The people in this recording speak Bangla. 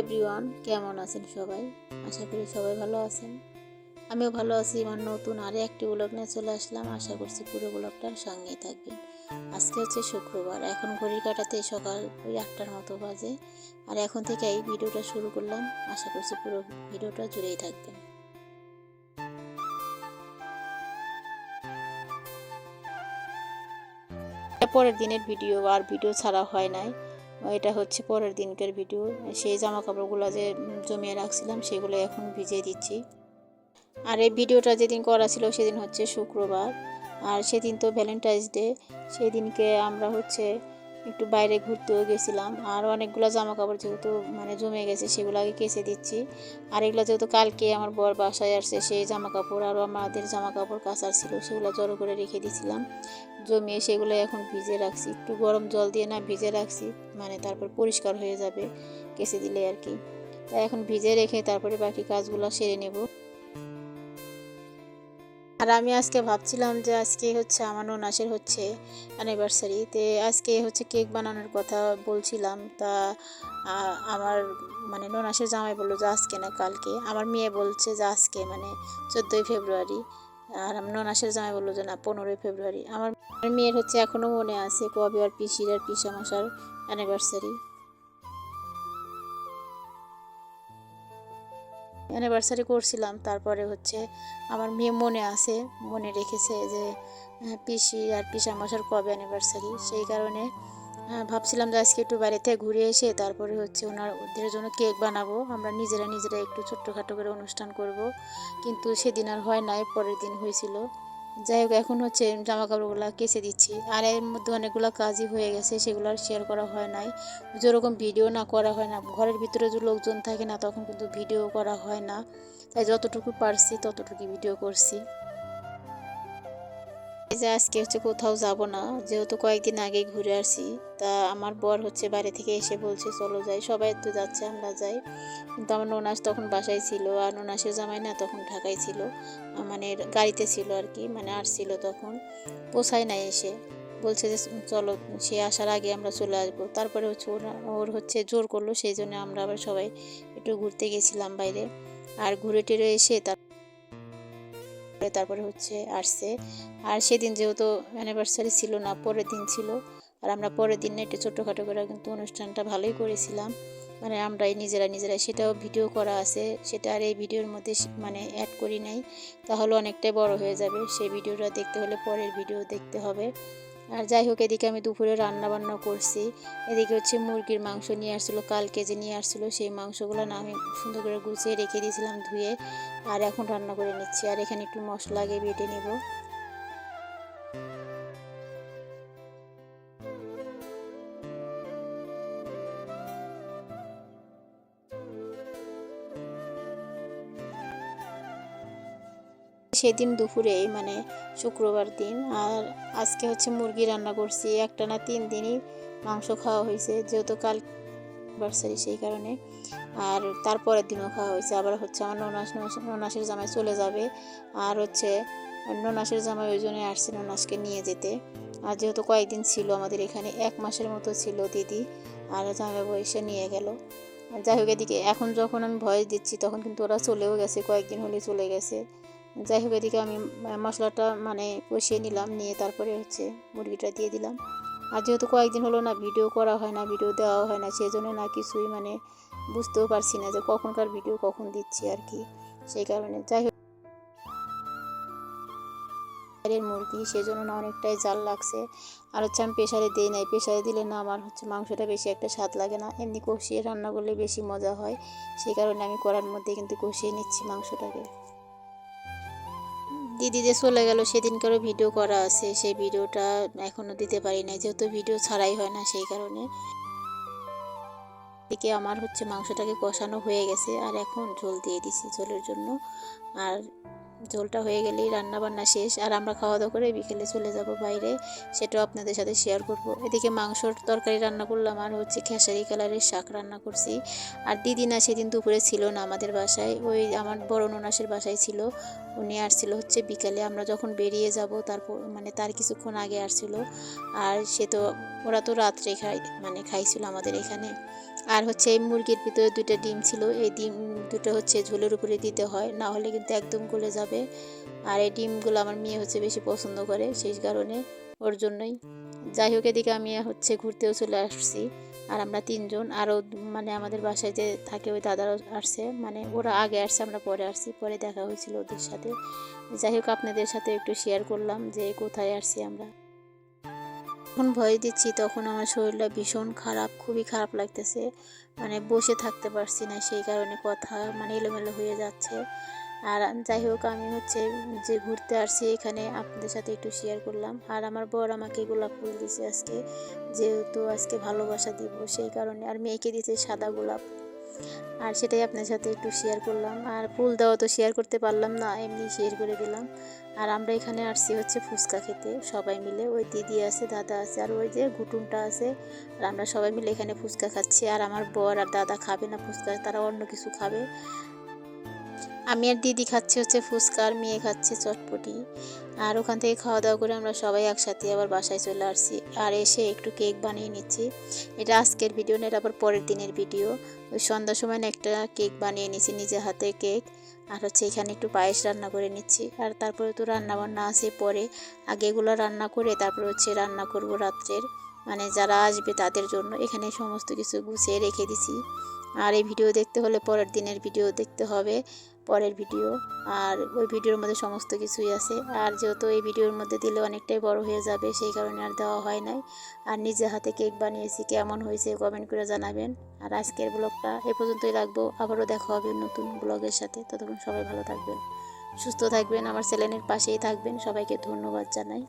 এভরিওয়ান কেমন আছেন সবাই? আশা করি সবাই ভালো আছেন। আমিও ভালো আছি, আমার নতুন আরও একটি ব্লগ নিয়ে চলে আসলাম। আশা করছি পুরো ব্লগটার সঙ্গেই থাকবেন। আজকে হচ্ছে শুক্রবার, এখন ঘড়ির কাটাতে সকাল ওই আটটার মতো বাজে। আর এখন থেকে এই ভিডিওটা শুরু করলাম। আশা করছি পুরো ভিডিওটা জুড়েই থাকবেন। পরের দিনের ভিডিও আর ভিডিও ছাড়া হয় নাই। এটা হচ্ছে পরের দিনকার ভিডিও সেই জামা কাপড়গুলো যে জমিয়ে রাখছিলাম, সেগুলো এখন ভিজিয়ে দিচ্ছি। আর এই ভিডিওটা যেদিন করা ছিল, সেদিন হচ্ছে শুক্রবার। আর সেদিন তো ভ্যালেন্টাইন্স ডে সেদিনকে আমরা হচ্ছে একটু বাইরে ঘুরতেও গেছিলাম। আর অনেকগুলো জামা কাপড় যেহেতু মানে জমে গেছে, সেগুলো আগে কেচে দিচ্ছি। আর এগুলো যেহেতু কালকে আমার বর বাসায় আসছে, সেই জামা কাপড় আরও আমাদের জামা কাপড় কাচার ছিল, সেগুলো জড়ো করে রেখে দিয়েছিলাম জমিয়ে সেগুলো এখন ভিজে রাখছি। একটু গরম জল দিয়ে না ভিজে রাখছি মানে তারপর পরিষ্কার হয়ে যাবে কেসে দিলে আর কি। তাই এখন ভিজে রেখে তারপরে বাকি কাজগুলো সেরে নেব। আর আমি আজকে ভাবছিলাম যে আজকে হচ্ছে আমার ননাসের হচ্ছে অ্যানিভার্সারি তে আজকে হচ্ছে কেক বানানোর কথা বলছিলাম। তা আমার মানে ননাসের জামাই বলল যে আজকে না কালকে। আমার মেয়ে বলছে যে আজকে মানে চোদ্দোই ফেব্রুয়ারি। আর আমার ননাসের জামাই বলল যে না পনেরোই ফেব্রুয়ারি। আমার মেয়ের হচ্ছে এখনও মনে আছে কবে আর পিসির আর পিসা মশার অ্যানিভার্সারি অ্যানিভার্সারি করছিলাম, তারপরে হচ্ছে আমার মেয়ে মনে আছে, মনে রেখেছে যে পিসি আর পিসা মশার কবে অ্যানিভার্সারি সেই কারণে ভাবছিলাম যে আজকে একটু বাড়িতে ঘুরে এসে তারপরে হচ্ছে ওনার, ওদের জন্য কেক বানাবো। আমরা নিজেরা নিজেরা একটু ছোট্টখাটো করে অনুষ্ঠান করব। কিন্তু সেদিন আর হয় নাই, পরের দিন হয়েছিল। যাই হোক, এখন হচ্ছে জামা কাপড়গুলো কেচে দিচ্ছি। আর এর মধ্যে অনেকগুলো কাজই হয়ে গেছে, সেগুলো আর শেয়ার করা হয় নাই। যেরকম ভিডিও না করা হয় না, ঘরের ভিতরে যে লোকজন থাকে না, তখন কিন্তু ভিডিও করা হয় না। তাই যতটুকু পারছি ততটুকু ভিডিও করছি। যে আজকে হচ্ছে কোথাও যাব না, যেহেতু কয়েকদিন আগে ঘুরে আসি তা আমার বর হচ্ছে বাইরে থেকে এসে বলছে, চলো যাই। সবাই তো যাচ্ছে, আমরা যাই। কিন্তু আমার ননাস তখন বাসায় ছিল, আর ননাসের জামাই না তখন ঢাকায় ছিল মানে গাড়িতে ছিল আর কি মানে আসছিল তখন, পোষায় নাই এসে। বলছে যে, চলো, সে আসার আগে আমরা চলে আসব। তারপরে হচ্ছে ওর হচ্ছে জোর করল, সেই জন্য আমরা আবার সবাই একটু ঘুরতে গেছিলাম বাইরে। আর ঘুরে টেরে এসে তার তারপরে হচ্ছে আসছে। আর সেদিন যেহেতু অ্যানিভার্সারি ছিল না, পরের দিন ছিল। আর আমরা পরের দিন একটু ছোটোখাটো করে কিন্তু অনুষ্ঠানটা ভালোই করেছিলাম। মানে আমরাই নিজেরা নিজেরাই সেটাও ভিডিও করা আছে। সেটা আর এই ভিডিওর মধ্যে মানে অ্যাড করি নাই। তাহলে অনেকটাই বড় হয়ে যাবে। সেই ভিডিওটা দেখতে হলে পরের ভিডিও দেখতে হবে। আর যাই হোক, এদিকে আমি দুপুরে রান্না বান্না করছি। এদিকে হচ্ছে মুরগির মাংস নিয়ে আসছিল, কালকে যে নিয়ে আসছিল সেই মাংসগুলো না আমি সুন্দর করে গুছিয়ে রেখে দিয়েছিলাম ধুয়ে, আর এখন রান্না করে নিচ্ছি। আর এখানে একটু মশলা আগে বেটে নেব। সেদিন দুপুরে মানে শুক্রবার দিন, আর আজকে হচ্ছে মুরগি রান্না করছি। একটা না তিন দিনই মাংস খাওয়া হয়েছে, যেহেতু কাল অ্যানিভার্সারি সেই কারণে। আর তারপরের দিনও খাওয়া হয়েছে। আবার হচ্ছে আমার ননাস ননাসের জামাই চলে যাবে। আর হচ্ছে ননাসের জামাই ওই জন্য আসছে ননাসকে নিয়ে যেতে। আর যেহেতু কয়েকদিন ছিল আমাদের এখানে, এক মাসের মতো ছিল দিদি, আর জামাই এসে নিয়ে গেল। যাই হোক, এদিকে এখন যখন আমি ভয়েস দিচ্ছি, তখন কিন্তু ওরা চলেও গেছে, কয়েকদিন হলে চলে গেছে। যাই হোক, এদিকে আমি মশলাটা মানে কষিয়ে নিলাম, নিয়ে তারপরে হচ্ছে মুরগিটা দিয়ে দিলাম। আর যেহেতু কয়েকদিন হলো না ভিডিও করা হয় না, ভিডিও দেওয়া হয় না সেই জন্য না কিছুই মানে বুঝতেও পারছি না যে কখনকার ভিডিও কখন দিচ্ছি আর কি। সেই কারণে যাই হোক বাইরের মুরগি সেই জন্য না অনেকটাই জাল লাগছে। আর হচ্ছে আমি প্রেশারে দিই নাই, প্রেশারে দিলে না আমার হচ্ছে মাংসটা বেশি একটা স্বাদ লাগে না, এমনি কষিয়ে রান্না করলে বেশি মজা হয়। সেই কারণে আমি করার মধ্যে কিন্তু কষিয়ে নিচ্ছি মাংসটাকে। দিদি যে চলে গেল সেদিনকারও ভিডিও করা আছে। সেই ভিডিওটা এখনও দিতে পারি না যেহেতু ভিডিও ছাড়াই হয় না, সেই কারণে। এদিকে আমার হচ্ছে মাংসটাকে কষানো হয়ে গেছে, আর এখন ঝোল দিয়ে দিছি ঝোলের জন্য। আর ঝোলটা হয়ে গেলেই রান্না বান্না শেষ, আর আমরা খাওয়া দাওয়া করে বিকেলে চলে যাব বাইরে। সেটাও আপনাদের সাথে শেয়ার করব। এদিকে মাংসর তরকারি রান্না করলাম, আর হচ্ছে খেসারি কালারের শাক রান্না করছি। আর দিদি না সেদিন দুপুরে ছিল না আমাদের বাসায়, ওই আমার বড় ননাসের বাসায় ছিল। উনি আসছিল হচ্ছে বিকালে, আমরা যখন বেরিয়ে যাব তারপর মানে তার কিছুক্ষণ আগে আসছিল। আর সে তো, ওরা তো রাত্রে খাই মানে খাইছিল আমাদের এখানে। আর হচ্ছে এই মুরগির ভিতরে দুইটা ডিম ছিল, এই ডিম দুটো হচ্ছে ঝোলের উপরে দিতে হয়, না হলে কিন্তু একদম গলে যাবে। আর এই ডিমগুলো আমার মেয়ে হচ্ছে বেশি পছন্দ করে, সেই কারণে ওর জন্যই। যাই হোক, এদিকে আমি হচ্ছে ঘুরতেও চলে আসছি। আর আমরা তিনজন, আরও মানে আমাদের বাসায় যে থাকে ওই দাদারাও আসছে মানে ওরা আগে আসছে, আমরা পরে আসছি, পরে দেখা হয়েছিল ওদের সাথে। যাই হোক, আপনাদের সাথে একটু শেয়ার করলাম যে কোথায় আসছি আমরা। যখন ভয় দিচ্ছি তখন আমার শরীরটা ভীষণ খারাপ, খুবই খারাপ লাগতেছে। মানে বসে থাকতে পারছি না সেই কারণে কথা মানে এলোমেলো হয়ে যাচ্ছে। আর যাই হোক, আমি হচ্ছে যে ঘুরতে আসছি এখানে আপনাদের সাথে একটু শেয়ার করলাম। আর আমার বর আমাকে গোলাপ ফুল দিছে আজকে, যেহেতু আজকে ভালোবাসা দিব সেই কারণে আর মেয়েকে দিতে সাদা গোলাপ। আর সেটাই আপনার সাথে একটু শেয়ার করলাম। আর ফুল দেওয়া তো শেয়ার করতে পারলাম না, এমনি শেয়ার করে দিলাম। আর আমরা এখানে আসছি হচ্ছে ফুচকা খেতে, সবাই মিলে। ওই দিদি আছে, দাদা আছে, আর ওই যে ঘুটুনটা আছে। আর আমরা সবাই মিলে এখানে ফুচকা খাচ্ছি। আর আমার বর আর দাদা খাবে না ফুচকা, তারা অন্য কিছু খাবে। আমি আর দিদি খাচ্ছি হচ্ছে ফুচকা আর মেয়ে খাচ্ছে চটপটি। আর ওখান থেকে খাওয়া দাওয়া করে আমরা সবাই একসাথে আবার বাসায় চলে আসছি। আর এসে একটু কেক বানিয়ে নিচ্ছি। এটা আজকের ভিডিও, না এটা আবার পরের দিনের ভিডিও। ওই সন্ধ্যার সময় একটা কেক বানিয়ে নিচ্ছি নিজে হাতে কেক। আর হচ্ছে এখানে একটু পায়েস রান্না করে নিচ্ছি। আর তারপরে তো রান্না বান্না আছে পরে। আগে এগুলো রান্না করে তারপরে হচ্ছে রান্না করব রাত্রের। মানে যারা আসবে তাদের জন্য। এখানে সমস্ত কিছু গুছিয়ে রেখে দিছি। আর এই ভিডিও দেখতে হলে পরের দিনের ভিডিও দেখতে হবে। পরের ভিডিও। আর ওই ভিডিওর মধ্যে সমস্ত কিছুই আছে। আর যেহেতু এই ভিডিওর মধ্যে দিলে অনেকটাই বড় হয়ে যাবে, সেই কারণে আর দেওয়া হয় নাই। আর নিজে হাতে কেক বানিয়েছি, কেমন হয়েছে কমেন্ট করে জানাবেন। আর আজকের ব্লগটা এ পর্যন্তই রাখব। আবারও দেখা হবে নতুন ব্লগের সাথে। ততক্ষণ সবাই ভালো থাকবেন, সুস্থ থাকবেন, আমার চ্যানেলের পাশেই থাকবেন। সবাইকে ধন্যবাদ জানাই।